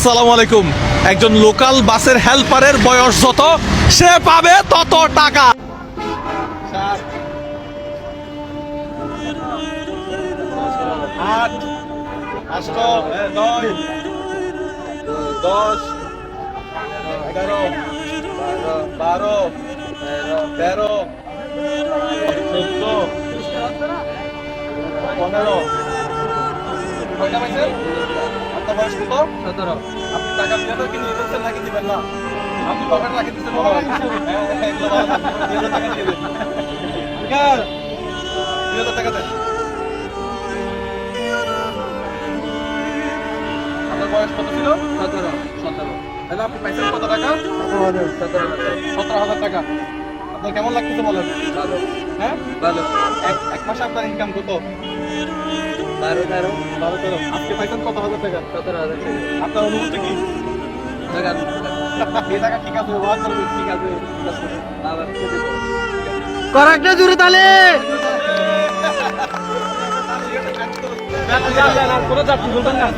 আসসালামু আলাইকুম। একজন লোকাল বাসের হেল্পারের বয়স যত, সে পাবে তত টাকা। দশ, এগারো, বারো, তেরো পনেরো। আপনার বয়স কত সতেরো। আপনি টাকা দিয়ে তো কিনে দিচ্ছেন নাকি দিবেন না। আপনি পকেটে রাখি দিচ্ছেন হ্যাঁ, হ্যাঁ। দুই হাজার টাকা দেন। ঠিক আছে? দুই হাজার টাকা। আপনার বয়স কত ছিল? সতেরো সতেরো। তাহলে আপনি পাইছেন কত টাকা? সতেরো হাজার। টাকা। আপনার কেমন লাগতেছে বলেন? ভালো। হ্যাঁ? ভালো। এক এক মাসে আপনার ইনকাম কত? বারো তেরো বারো তেরো। আজকে পাইছেন কত হাজার টাকা? সতেরো হাজার টাকা। আপনার অনুভূতি কি? টাকা এই টাকা ঠিক আছে ব্যবহার করবেন ঠিক আছে আবার করাকটা জুড়ে তালে। কোনো চাপ না